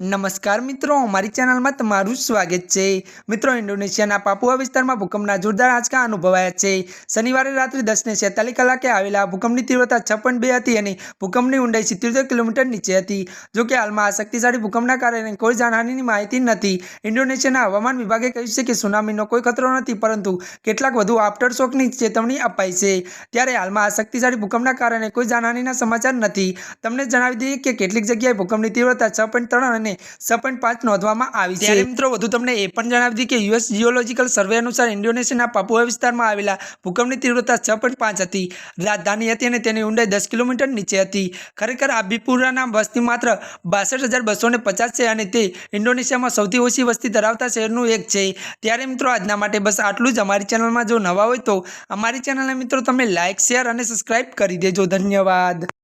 નમસ્કાર મિત્રો, અમારી ચેનલમાં તમારું સ્વાગત છે. મિત્રો, ઇન્ડોનેશિયાના પાપુઆ વિસ્તારમાં ભૂકંપના જોરદાર આંચકા અનુભવાયા છે. શનિવારે રાત્રે દસને છેતાલીસ કલાકે આવેલા ભૂકંપની તીવ્રતા છ પોઈન્ટ બે હતી અને ભૂકંપની ઊંડાઈ સિત્યોતેર કિલોમીટર નીચે હતી. જો કે હાલમાં આ શક્તિશાળી ભૂકંપના કારણે કોઈ જાનહાનિની માહિતી નથી. ઇન્ડોનેશિયાના હવામાન વિભાગે કહ્યું છે કે સુનામીનો કોઈ ખતરો નથી, પરંતુ કેટલાક વધુ આફ્ટર શોકની ચેતવણી અપાઈ છે. ત્યારે હાલમાં આ શક્તિશાળી ભૂકંપના કારણે કોઈ જાનહાનિના સમાચાર નથી. તમને જણાવી દઈએ કે કેટલીક જગ્યાએ ભૂકંપની તીવ્રતા છ પોઈન્ટ ત્રણ અને છ પોઈન્ટ પાંચ નોંધવામાં આવી છે. મિત્રો વધુ તમને એ પણ જણાવી દઈએ કે યુએસ જીઓલોજીકલ સર્વે અનુસાર ઇન્ડોનેશિયાના પાપુઆ વિસ્તારમાં આવેલા ભૂકંપની તીવ્રતા છ પોઈન્ટ પાંચ હતી. રાજધાની હતી અને તેની ઊંડાઈ દસ કિલોમીટર નીચે હતી. ખરેખર આબીપુરાના વસ્તી માત્ર બાસઠ હજાર બસો ને પચાસ છે અને તે ઇન્ડોનેશિયામાં સૌથી ઓછી વસ્તી ધરાવતા શહેરનું એક છે. ત્યારે મિત્રો આજના માટે બસ આટલું જ. અમારી ચેનલમાં જો નવા હોય તો અમારી ચેનલને મિત્રો તમે લાઇક શેર અને સબસ્ક્રાઇબ કરી દેજો. ધન્યવાદ.